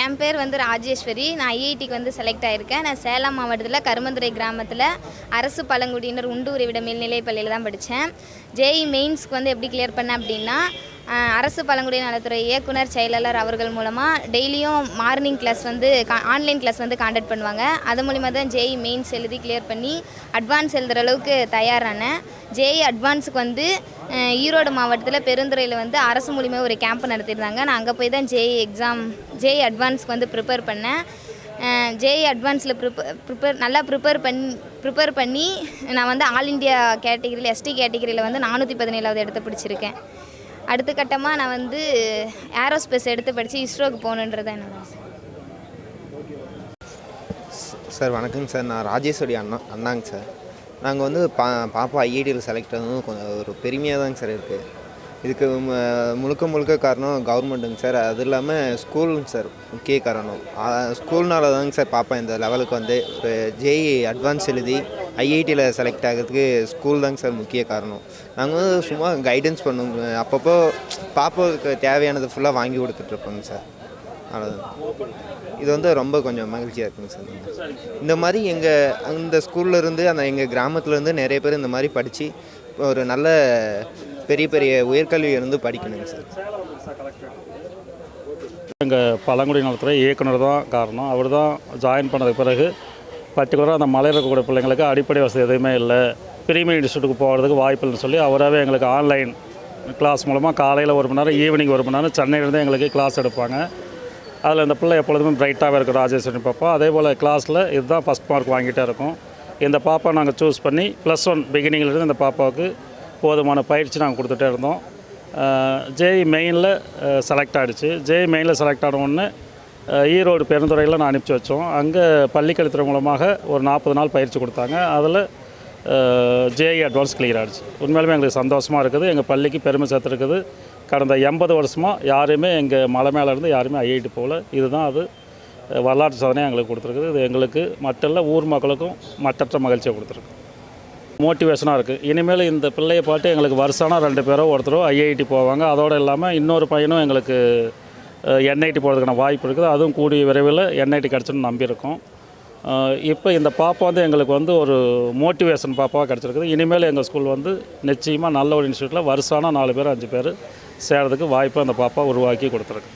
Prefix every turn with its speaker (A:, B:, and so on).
A: என் பேர் வந்து ராஜேஸ்வரி. நான் ஐஐடிக்கு வந்து செலக்ட் ஆகியிருக்கேன் நான் சேலம் மாவட்டத்தில் கருமந்துரை கிராமத்தில் அரசு பழங்குடியினர் உண்டு உறைவிட மேல்நிலைப் பள்ளியில் தான் படித்தேன் ஜேஇ மெயின்ஸ்க்கு வந்து எப்படி கிளியர் பண்ணேன் அப்படின்னா அரசு பழங்குடியினர் நலத்துறை இயக்குனர் செயலாளர் அவர்கள் மூலமாக டெய்லியும் மார்னிங் கிளாஸ் வந்து ஆன்லைன் கிளாஸ் வந்து காண்டக்ட் பண்ணுவாங்க. அது மூலிமா தான் ஜேஇ மெயின்ஸ் எழுதி கிளியர் பண்ணி அட்வான்ஸ் எழுதுகிற அளவுக்கு தயாரானேன் ஜேஇ அட்வான்ஸுக்கு வந்து ஈரோடு மாவட்டத்தில் பெருந்துறையில் வந்து அரசு மூலிமா ஒரு கேம்ப் நடத்தியிருந்தாங்க. நான் அங்கே போய் தான் ஜேஇ எக்ஸாம் ஜேஇ அட்வான்ஸ்க்கு வந்து ப்ரிப்பேர் பண்ணேன். ஜேஇ அட்வான்ஸில் ப்ரிப்பேர் ப்ரிப்பேர் நல்லா ப்ரிப்பேர் பண்ணி ப்ரிப்பேர் பண்ணி நான் வந்து ஆல் இந்தியா கேட்டகிரியில் எஸ்டி கேட்டகிரியில் வந்து நானூற்றி பதினேழாவது இடத்த பிடிச்சிருக்கேன். அடுத்த கட்டமாக நான் வந்து ஏரோஸ்பேஸ் எடுத்து படித்து இஸ்ரோக்கு போகணுன்றது என்னோட ஆசை.
B: சார் வணக்கங்க சார். நான் ராஜேஸ்வரி அண்ணா அண்ணாங்க சார். நாங்கள் வந்து பா பாப்பா ஐஐடியில் செலக்ட் ஆகும் கொஞ்சம் ஒரு பெருமையாக தாங்க சார் இருக்குது இதுக்கு முழுக்க முழுக்க காரணம் கவர்மெண்ட்டுங்க சார். அது இல்லாமல் ஸ்கூலுங்க சார் முக்கிய காரணம். ஸ்கூல்னால தாங்க சார் பாப்பா இந்த லெவலுக்கு வந்து ஒரு ஜேஇ அட்வான்ஸ் எழுதி ஐஐடியில் செலக்ட் ஆகிறதுக்கு ஸ்கூல் தாங்க சார் முக்கிய காரணம். நாங்கள் வந்து சும்மா கைடன்ஸ் பண்ணுவோங்க அப்பப்போ பாப்பாவுக்கு தேவையானது ஃபுல்லாக வாங்கி கொடுத்துட்ருப்போங்க சார் அவ்வளோதான் இது வந்து ரொம்ப கொஞ்சம் மகிழ்ச்சியாக இருக்குங்க சார் இந்த மாதிரி எங்கள் அந்த ஸ்கூல்லேருந்து அந்த எங்கள் கிராமத்துலேருந்து நிறைய பேர் இந்த மாதிரி படித்து ஒரு நல்ல பெரிய பெரிய உயர்கல்வி இருந்து படிக்கணுங்க சார்
C: எங்கள் பழங்குடி நலத்துறை இயக்குனர் தான் காரணம். அவர் தான் ஜாயின் பண்ணதுக்கு பிறகு பர்டிகுலராக அந்த மலையில் இருக்கக்கூடிய பிள்ளைங்களுக்கு அடிப்படை வசதி எதுவுமே இல்லை. பிரீமியம் இன்ஸ்டியூட்டுக்கு போகிறதுக்கு வாய்ப்பு இல்லைன்னு சொல்லி அவராகவே எங்களுக்கு ஆன்லைன் கிளாஸ் மூலமாக காலையில் ஒரு மணி நேரம் ஈவினிங் ஒரு மணி நேரம் சென்னையிலேருந்து எங்களுக்கு கிளாஸ் எடுப்பாங்க. அதில் இந்த பிள்ளை எப்பொழுதுமே பிரைட்டாகவே இருக்கும் ராஜேஸ்வரி பாப்பா. அதே போல் கிளாஸில் இதுதான் ஃபஸ்ட் மார்க் வாங்கிட்டே இருக்கும். இந்த பாப்பா நாங்கள் சூஸ் பண்ணி ப்ளஸ் ஒன் பிகினிங்லேருந்து இந்த பாப்பாவுக்கு போதுமான பயிற்சி நாங்கள் கொடுத்துட்டே இருந்தோம். ஜேஇ மெயினில் செலக்ட் ஆகிடுச்சு ஜேஇ மெயினில் செலக்ட் ஆன ஈரோடு பெருந்துறையில் நான் அனுப்பிச்சி வச்சோம். அங்கே பள்ளிக்கல்வித்துறை மூலமாக ஒரு நாற்பது நாள் பயிற்சி கொடுத்தாங்க. அதில் ஜேஇ அட்வான்ஸ் கிளியர் ஆகிடுச்சு உண்மையிலுமே எங்களுக்கு சந்தோஷமாக இருக்குது. எங்கள் பள்ளிக்கு பெருமை சேர்த்துருக்குது. கடந்த எண்பது வருஷமாக யாருமே எங்கள் மலை மேலே இருந்து யாருமே ஐஐடி போகல இதுதான் அது வரலாற்று சாதனையாக எங்களுக்கு கொடுத்துருக்குது. இது எங்களுக்கு மட்டும் ஊர் மக்களுக்கும் மற்றற்ற மகிழ்ச்சியை கொடுத்துருக்கு. மோட்டிவேஷனாக இருக்குது இனிமேல் இந்த பிள்ளையை பாட்டு எங்களுக்கு வருஷம்னா ரெண்டு பேரோ ஒருத்தரோ ஐஐடி போவாங்க. அதோடு இல்லாமல் இன்னொரு பையனும் எங்களுக்கு என்ஐடி போகிறதுக்கான வாய்ப்பு இருக்குது. அதுவும் கூடிய விரைவில் என்ஐடி கிடச்சுன்னு நம்பியிருக்கோம். இப்போ இந்த பாப்பா வந்து எங்களுக்கு வந்து ஒரு மோட்டிவேஷன் பாப்பாவாக கிடச்சிருக்குது. இனிமேல் எங்கள் ஸ்கூல் வந்து நிச்சயமாக நல்ல ஒரு இன்ஸ்டியூட்டில் வருஷானா நாலு பேர் அஞ்சு பேர் சேர்கிறதுக்கு வாய்ப்பை அந்த பாப்பா உருவாக்கி கொடுத்துருக்கு.